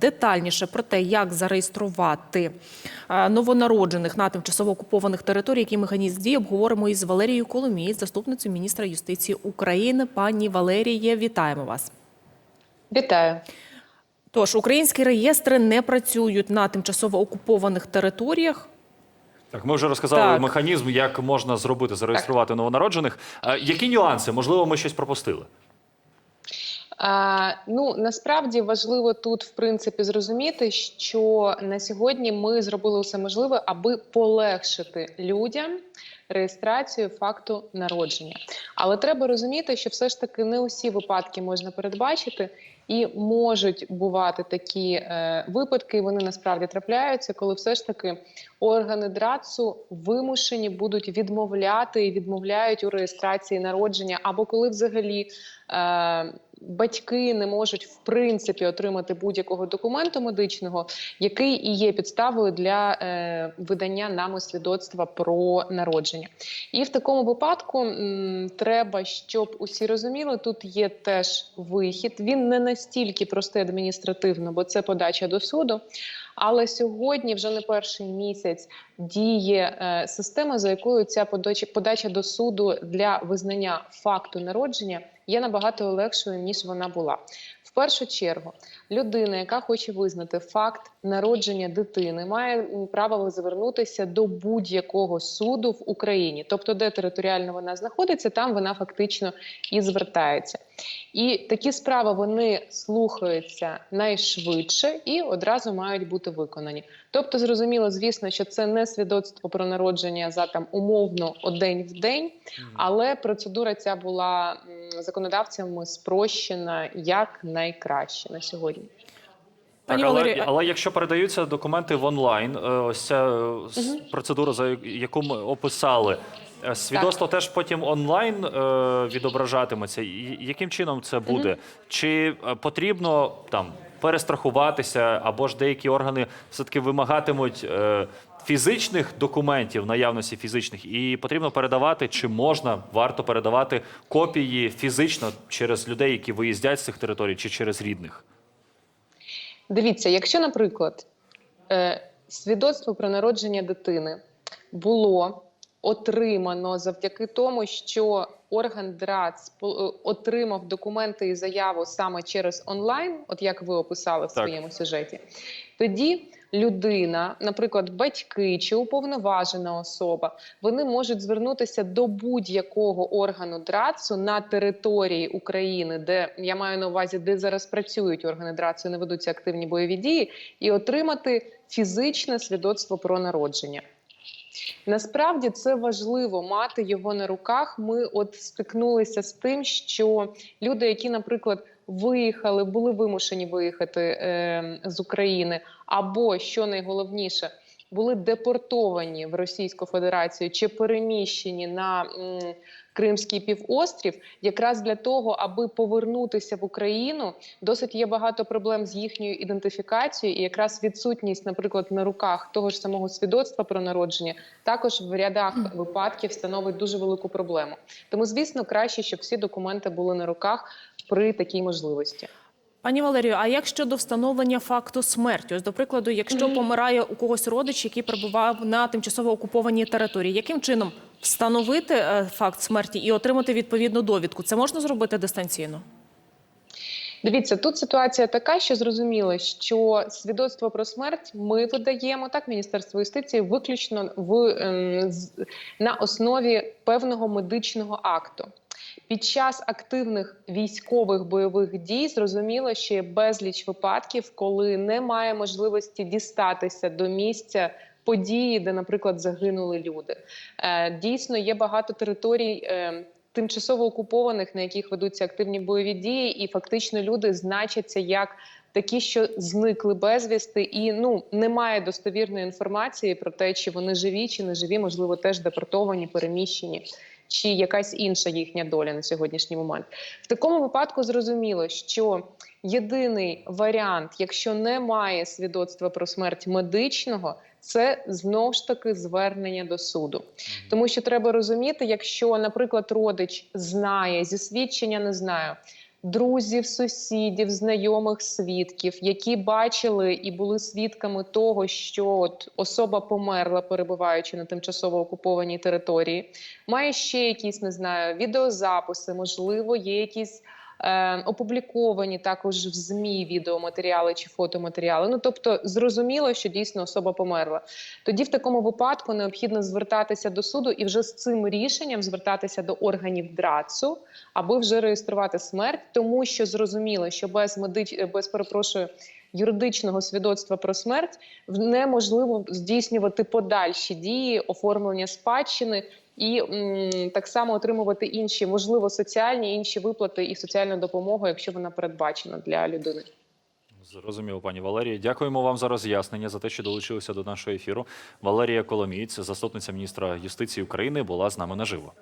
Детальніше про те, як зареєструвати е, новонароджених на тимчасово окупованих територіях, який механізм дії, обговоримо із Валерією Коломієць, заступницею міністра юстиції України. Пані Валеріє, вітаємо вас. Вітаю. Тож українські реєстри не працюють на тимчасово окупованих територіях. Так, ми вже розказали Так. механізм, як можна зробити, зареєструвати новонароджених. Які нюанси? Можливо, ми щось пропустили. Ну насправді важливо тут, в принципі, зрозуміти, що на сьогодні ми зробили усе можливе, аби полегшити людям реєстрацію факту народження. Але треба розуміти, що все ж таки не усі випадки можна передбачити, і можуть бувати такі е, випадки. Вони насправді трапляються, коли все ж таки органи ДРАЦу вимушені будуть відмовляти і відмовляють у реєстрації народження, або коли взагалі. Е, Батьки не можуть в принципі отримати будь-якого документу медичного, який і є підставою для е, видання нами свідоцтва про народження. І в такому випадку м, треба, щоб усі розуміли, тут є теж вихід. Він не настільки простий адміністративно, бо це подача до суду. Але сьогодні, вже не перший місяць, діє е, система, за якою ця подача, подача до суду для визнання факту народження є набагато легшою ніж вона була. Першу чергу, людина, яка хоче визнати факт народження дитини, має право звернутися до будь-якого суду в Україні, тобто, де територіально вона знаходиться, там вона фактично і звертається. І такі справи вони слухаються найшвидше і одразу мають бути виконані. Тобто, зрозуміло, звісно, що це не свідоцтво про народження за там умовно один в день, але процедура ця була законодавцями спрощена як найкраще на сьогодні. Так, але, але якщо передаються документи в онлайн, е, ось ця с- процедура, за яку ми описали, е, свідоцтво теж потім онлайн відображатиметься. Яким чином це буде? Чи е, потрібно там перестрахуватися, або ж деякі органи все-таки вимагатимуть е, фізичних документів, наявності фізичних, і потрібно передавати, чи можна, варто передавати копії фізично через людей, які виїздять з цих територій, чи через рідних? Дивіться, якщо, наприклад, е, свідоцтво про народження дитини було отримано завдяки тому, що орган ДРАЦ е, отримав документи і заяву саме через онлайн, от як ви описали в Так. своєму сюжеті, тоді людина, наприклад, батьки чи уповноважена особа, вони можуть звернутися до будь-якого органу ДРАЦу на території України, де я маю на увазі, де зараз працюють органи ДРАЦу, не ведуться активні бойові дії, і отримати фізичне свідоцтво про народження. Насправді це важливо мати його на руках. Ми от стикнулися з тим, що люди, які, наприклад, виїхали, були вимушені виїхати е, з України, або що найголовніше, були депортовані в Російську Федерацію чи переміщені на Кримський півострів, якраз для того, аби повернутися в Україну, досить є багато проблем з їхньою ідентифікацією, і якраз відсутність, наприклад, на руках того ж самого свідоцтва про народження, також в рядах випадків становить дуже велику проблему. Тому, звісно, краще, щоб всі документи були на руках при такій можливості. Пані Валерію, а як щодо встановлення факту смерті? Ось, до прикладу, якщо помирає у когось родич, який перебував на тимчасово окупованій території, яким чином встановити е, факт смерті і отримати відповідну довідку? Це можна зробити дистанційно? Дивіться, тут ситуація така, що зрозуміло, що свідоцтво про смерть ми видаємо так, Міністерство юстиції виключно в ем, на основі певного медичного акту. Під час активних військових бойових дій зрозуміло, що є безліч випадків, коли немає можливості дістатися до місця події, де, наприклад, загинули люди. Е, Дійсно, є багато територій. е, Тимчасово окупованих, на яких ведуться активні бойові дії, і фактично люди значаться як такі, що зникли безвісти, і ну немає достовірної інформації про те, чи вони живі, чи не живі, можливо, теж депортовані, переміщені, чи якась інша їхня доля на сьогоднішній момент. В такому випадку зрозуміло, що єдиний варіант, якщо немає свідоцтва про смерть медичного, це знов ж таки звернення до суду. Тому що треба розуміти, якщо, наприклад, родич знає зі свідчення, не знаю. Друзів, сусідів, знайомих, свідків, які бачили і були свідками того, що от особа померла, перебуваючи на тимчасово окупованій території, має ще якісь, не знаю, відеозаписи, можливо, є якісь. Е, опубліковані також в змі відеоматеріали чи фотоматеріали. Ну тобто, зрозуміло, що дійсно особа померла. Тоді в такому випадку необхідно звертатися до суду і вже з цим рішенням звертатися до органів ДРАЦу, аби вже реєструвати смерть, тому що зрозуміло, що без медич... без перепрошую. Юридичного свідоцтва про смерть неможливо здійснювати подальші дії оформлення спадщини і м, так само отримувати інші, можливо, соціальні інші виплати і соціальну допомогу, якщо вона передбачена для людини. Зрозуміло, пані Валерія. Дякуємо вам за роз'яснення, за те, що долучилися до нашого ефіру. Валерія Коломієць, заступниця міністра юстиції України, була з нами наживо.